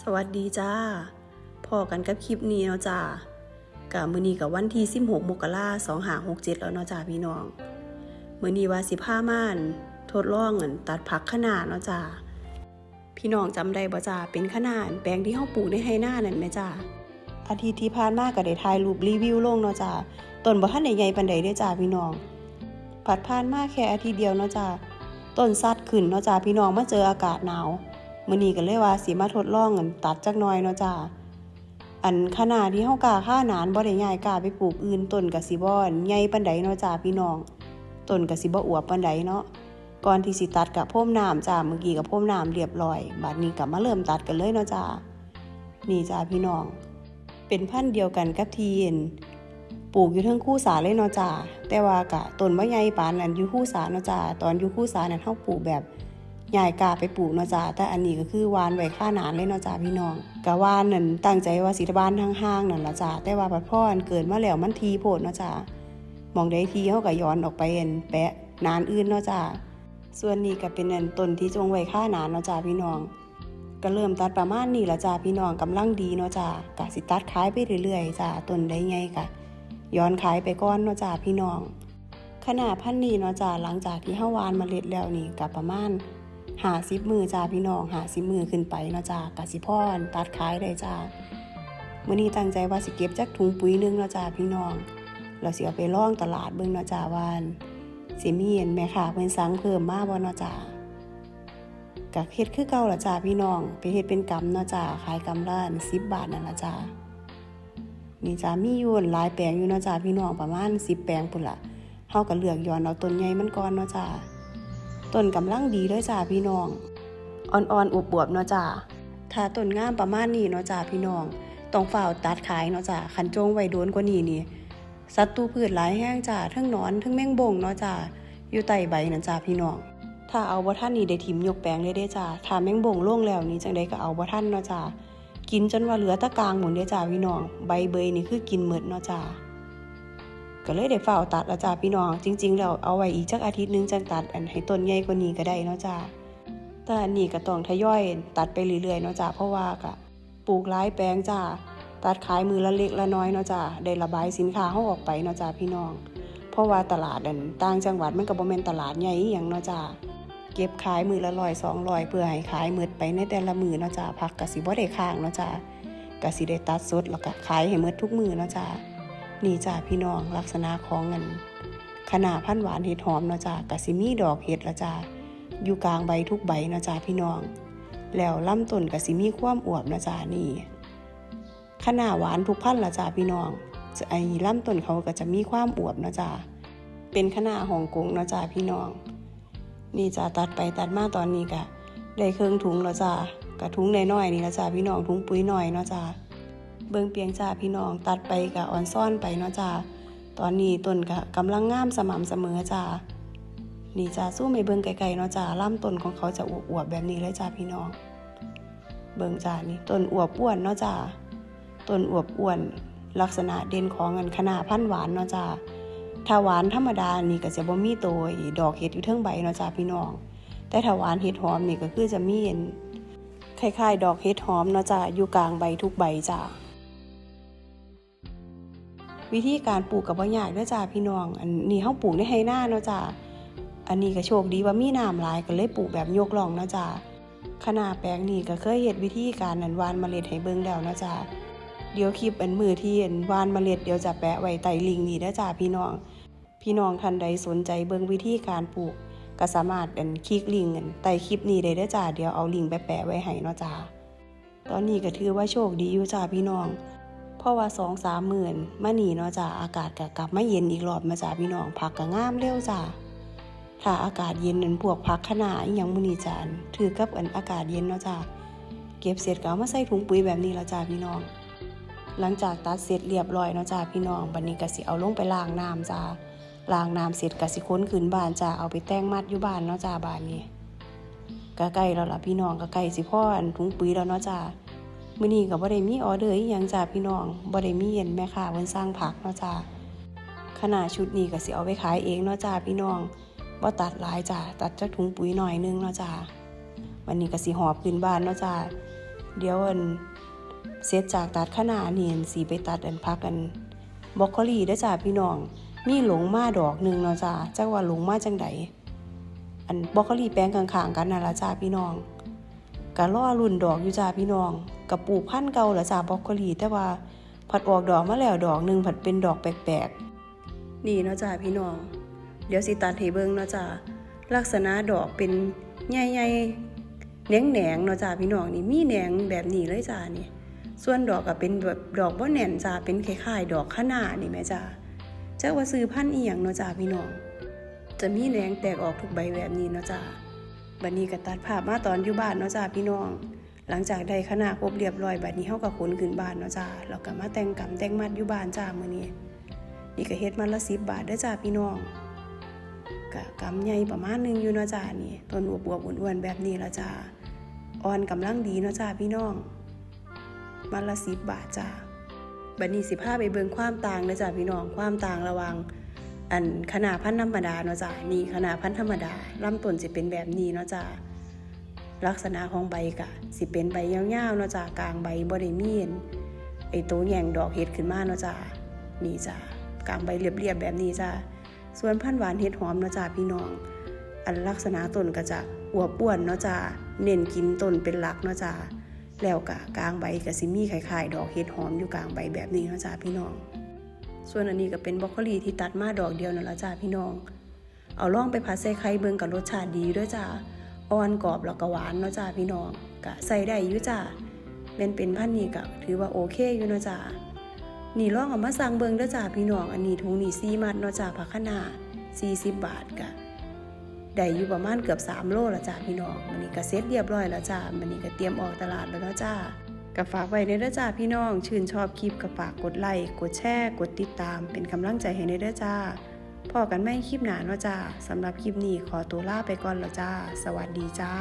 สวัสดีจ้าพอกันกับคลิปนี้เนาะจ้ากับมือนี้กับวันที่16มกราคม2567แล้วเนาะจ้าพี่น้องมือนี้ว่าสิผ้าม่านทดลองอันตัดผักขนาดเนาะจ้าพี่น้องจำได้บ่จ้าเป็นขนาดแปลงที่เฮาปลูกในไฮหน้านั่นไหมจ้าอาทิตย์ที่ผ่านมาก็ได้ถ่ายรูปรีวิวลงเนาะจ้าต้นบ่ทันได้ใหญ่ปานใดเด้จ้าพี่น้องผัดผ่านมาแค่อาทิตย์เดียวเนาะจ้าต้นซัดขึ้นเนาะจ้าพี่น้องมาเจออากาศหนาว มื้อนี้ก็เลยว่าสิมาทดลองอันตัดจักหน่อยเนาะจ้าอันขนาดที่เฮากาค่าหนานบ่ได้ย้ายกาไปปลูกอื่นต้นก็สิบ่อันใหญ่ปานใดเนาะจ้าพี่น้องต้นก็สิบ่อวบปานใดเนาะก่อนที่สิตัดกับพ่มน้ำจ้าเมื่อกี้กับพ่มน้ำเรียบร้อยบัดนี้ก็มาเริ่มตัดกันเลยเนาะจ้านี่จ้าพี่น้อง เป็นพันธุ์เดียวกันกับทีเห็นปลูกอยู่ทั้งคู่สาเลยเนาะจ้าแต่ว่ากะต้นบ่ใหญ่ปานนั้นอยู่คู่สาเนาะจ้าตอนอยู่คู่สานั้นเฮาปลูกแบบ ยายกาไปปลูกเนาะจ้าแต่อันนี้ก็คือวานไว้ค่านานเลยเนาะจ้าพี่น้องกะวานนั่นตั้งใจว่าสิทบ้านทางห้างนั่นละจ้าแต่ว่าบัดพ่ออันเกิดมาแล้วมันทีโพดเนาะจ้ามองได้ทีเขาก็ย้อนออกไปเอันแปะนานอื่นเนาะจ้าส่วนนี้ก็เป็นอันต้นที่จงไว้ค่านานเนาะจ้าพี่น้องก็เริ่มตัดประมาณนี้ละจ้าพี่น้องกำลังดีเนาะจ้ากะสิตัดขายไปเรื่อยๆจ้าต้นได้ไงกะย้อนขายไปก่อนเนาะจ้าพี่น้องขนาดพันนี้เนาะจ้าหลังจากที่เฮาวานมาเมล็ดแล้วนี่ก็ประมาณ หาสิบมือจ้าพี่น้องหาสิบมือขึ้นไปเนาะจ้ากสิพรตัดขายได้จ้ามื้อนี้ตั้งใจว่าสิเก็บจักถุงปุ๋ยหนึงเนาะจ้าพี่น้อง เราสิเอาไปล่องตลาดเบิ่งเนาะจ้าวันสิมีเห็นแม่ค้าเพิ่นสั่งเพิ่มมาบ่เนาะจ้าก็เฮ็ดคือเก่าล่ะจ้าพี่น้อง ไปเฮ็ดเป็นกำเนาะจ้าขายกำละ10บาทนั่นล่ะจ้านี่จ้ามีอยู่หลายแปลงอยู่เนาะจ้าพี่น้องประมาณ10แปลงพุ่นล่ะเฮาก็เลือกย้อนเอาต้นใหญ่มันก่อนเนาะจ้า ต้นกำลังดีเลยจ้าพี่น้อง อ่อนๆอวบๆเนาะจ้าถ้าต้นงามประมาณนี้เนาะจ้าพี่น้อง ต้องฝ่าตัดขายเนาะจ้าคันจงไว้โดนกว่านี้นี่ศัตรูพืชหลายแห้งจ้าทั้งนอนทั้งแมงบงเนาะจ้าอยู่ใต้ใบนั่นจ้าพี่น้อง ถ้าเอาบ่ทันนี่ได้ทิมยกแปลงเลยเด้จ้าถ้าแมงบงล่วงแล้วนี่จังไดก็เอาบ่ทันเนาะจ้ากินจนว่าเหลือตะกลางหมุนเด้จ้าพี่น้อง ใบเบยนี่คือกินหมดเนาะจ้า ก็เลยได้ฝ่าตัดล้วจ้าพี่น้อง จริงๆแล้วเอาไว้อีกจักอาทิตย์นึงจังตัดอันให้ต้นใหญ่กว่านี้ก็ได้เนาะจ้าแต่อันนี้ก็ต้องทยอยตัดไปเรื่อยๆเนาะจ้าเพราะว่าก็ปลูกหลายแปลงจ้าตัดขายมือละเล็กละน้อยเนาะจ้าได้ระบายสินค้าเฮาออกไปเนาะจ้าพี่น้อง เพราะว่าตลาดอันต่างจังหวัดมันก็บ่แม่นตลาดใหญ่อีหยังเนาะจ้าเก็บขายมือละร้อยสองร้อยเพื่อให้ขายหมดไปในแต่ละมือเนาะจ้าผักก็สิบ่ได้ค้างเนาะจ้าก็สิได้ตัดสดแล้วก็ขายให้หมดทุกมือเนาะจ้า นี่จ้าพี่น้องลักษณะของเงินขนาดพันหวานเห็ดหอมเนาะจ้ากะสิมีดอกเห็ดละจ้าอยู่กลางใบทุกใบเนาะจ้าพี่น้อง แล้วลำต้นกะสิมีความอวบเนาะจ้านี่ขนาดหวานทุกพันละจ้าพี่น้องจะไอ้ลำต้นเขาก็จะมีความอวบเนาะจ้าเป็นขนาดฮ่องกงเนาะจ้าพี่น้อง นี่จ้าตัดไปตัดมาตอนนี้กะได้เครื่องถุงแล้วจ้ากะถุงน้อยๆนี่ละจ้าพี่น้องถุงปุ๋ยหน่อยเนาะจ้า เบิ่งเปียงจ้าพี่น้องตัดไปกะอ่อนซ่อนไปเนาะจ้าตอนนี้ต้นกะกำลังงามสม่ำเสมอจ้านี่จ้าสู้ไม่เบิ่งไกลๆเนาะจ้าล่ำต้นของเขาจะอวบๆแบบนี้เลยจ้าพี่น้อง เบิ่งจ้านี่ต้นอวบอ้วนเนาะจ้าต้นอวบอ้วน ลักษณะเด่นของเงินขนาดพันหวานเนาะจ้าถ้าหวานธรรมดานี่ก็จะบ่มีตัวดอกเห็ดอยู่เทิงใบเนาะจ้าพี่น้อง แต่ถ้าหวานเห็ดหอมนี่ก็คือจะมีเห็นคล้ายๆ ดอกเห็ดหอมเนาะจ้าอยู่กลางใบทุกใบจ้า วิธีการปลูกกับว่ายากเด้อจ้าพี่น้อง อันนี้เฮาปลูกในไฮหน้าเนาะจ้าอันนี้ก็โชคดีว่ามีน้ำหลายก็เลยปลูกแบบยกล่องเนาะจ้าขนาแปลงนี้ก็เคยเฮ็ดวิธีการนันวานเมล็ดให้เบิ่งแล้วเนาะจ้าเดี๋ยวคลิปอันมือที่อันวานเมล็ดเดี๋ยวจะแปะไว้ใต้ลิงก์นี้เด้อจ้าพี่น้อง พี่น้องท่านใดสนใจเบิ่งวิธีการปลูกก็สามารถอันคลิกลิงก์อันใต้คลิปนี้ได้เด้อจ้าเดี๋ยวเอาลิงก์ไปแปะไว้ให้เนาะจ้าตอนนี้ก็ถือว่าโชคดีอยู่จ้าพี่น้อง ราะว่าสองสามหมื่นมาหนีเนาะจ้าอากาศก็กลับมาเย็นอีกรอบมาจ้าพี่น้องผักก็งามเร็วจ้าถ้าอากาศเย็นนั่นพวกผักขนาดอหยังมุนีจานถือกับอันอากาศเย็นเนาะจ้าเก็บเสร็จก็เอามาใส่ถุงปุ๋ยแบบนี้แล้วจ้าพี่น้อง หลังจากตัดเสร็จเรียบร้อยเนาะจ้าพี่น้องบัดนี้ก็สิเอาลงไปล้างน้ำจ้าล้างน้ำเสร็จก็สิค้นขึ้นบ้านจ้าเอาไปแต่งมัดอยู่บ้านเนาะจ้าบ้านนี้ก็ใกล้แล้วล่ะพี่น้องก็ใกล้สิพ่ออันถุงปุ๋ยแล้วเนาะจ้า มื้อนี้ก็บ่ได้มีออเดอร์อีหยังจ้าพี่น้องบ่ได้มีเห็นแม่ค้าเพิ่นสร้างผักเนาะจ้าขนาดชุดนี้ก็สิเอาไปขายเองเนาะจ้าพี่น้องบ่ตัดหลายจ้าตัดจักถุงปุ๋ยหน่อยนึงเนาะจ้าวันนี้ก็สิหอบขึ้นบ้านเนาะจ้าเดี๋ยวอันเสร็จจากตัดขนาดนี่อันสีไปตัดอันพักกันบรอกโคลีเด้อจ้าพี่น้อง มีหลงมาดอกหนึ่งเนาะจ้าจักว่าหลงมาจังใดอันบรอกโคลีแปลงข้างๆกันน่ะละจ้าพี่น้องก็รอรุ่นดอกอยู่จ้าพี่น้อง กับปลูกพันธุ์เก่าละจ้าบอกโคลีแต่ว่าผัดออกดอกมาแล้วดอกหนึ่งผัดเป็นดอกแปลกๆ นี่เนาะจ้าพี่น้อง เดี๋ยวสิตัดให้เบิ่งเนาะจ้าลักษณะดอกเป็นใหญ่ๆแหนงๆเนาะจ้าพี่น้องนี่มีแหนงแบบนี้เลยจ้านี่ส่วนดอกก็เป็นแบบดอกบ่แน่นจ้าเป็นคล้ายๆดอกขนาดนี่แม่จ้าจักว่าซื้อพันธุ์อีหยังเนาะจ้าพี่น้อง จะมีแหนงแตกออกทุกใบแบบนี้เนาะจ้าบัดนี้ก็ตัดภาพมาตอนอยู่บ้านเนาะจ้าพี่น้อง หลังจากได้ขนาดครบเรียบร้อยบัดนี้เฮาก็ขนขึ้นบ้านเนาะจ้าแล้วก็มาแต่งกำแต่งมัดอยู่บ้านจ้ามื้อนี้นี่ก็เฮ็ดมัดละ10บบาทเด้อจ้าพี่น้องกะกำใหญ่ประมาณหนึงอยู่เนาะจ้านี่ต้นอวบๆอ้วนๆแบบนี้ละจ้าอ่อนกำลังดีเนาะจ้าพี่น้องมันละสิบบาทจ้าบัดนี้สิพาไปเบิ่งความต่างเนาะจ้าพี่น้องความต่างระว่างอันขนาดพันธรรมดาเนาะจ้านี่ขนาดพันธรรมดาลำต้นสิเป็นแบบนี้เนาะจ้า ลักษณะของใบกะสิเป็นใบยาวๆเนาะจ้ากลางใบบ่ได้มีอันไอ้ตัวแหย่งดอกเห็ดขึ้นมาเนาะจ้านี่จ้ากลางใบเรียบๆแบบนี้จ้าส่วนพันหวานเห็ดหอมเนาะจ้าพี่น้อง อันลักษณะต้นก็จะอวบอ้วนเนาะจ้าเน้นกินต้นเป็นหลักเนาะจ้าแล้วก็กลางใบก็สิมีคล้ายๆดอกเห็ดหอมอยู่กลางใบแบบนี้เนาะจ้าพี่น้อง ส่วนอันนี้ก็เป็นบรอกโคลีที่ตัดมาดอกเดียวนั่นละจ้าพี่น้อง เอาล่องไปผัดใส่ไข่เบิ่งกับรสชาติดีด้วยจ้า อ่อนกรอบแล้วก็หวานเนาะจ้าพี่น้องก็ใส่ได้อยู่จ้าเป็นเป็นพันนี้ก็ถือว่าโอเคอยู่เนาะจ้านี่ลองเอามาสั่งเบิงเด้อจ้าพี่น้องอันนี้ถุงนี่ซีมัดเนาะจ้าผักคะน้า40 บาทกะได้อยู่ประมาณเกือบ 3 โลละจ้าพี่น้องมันนี้ก็เซ็ตเรียบร้อยแล้วจ้ามันนี้ก็เตรียมออกตลาดแล้วเนาะจ้าก็ฝากไว้ในเด้อจ้าพี่น้อง ชื่นชอบคลิปก็ฝากกดไลค์กดแชร์ กดติดตามเป็นกำลังใจให้ในเด้อจ้า พอกันไม่คลิปหนาเนาะจ้าสำหรับคลิปนี้ขอตัวลาไปก่อนแล้วจ้า สวัสดีจ้า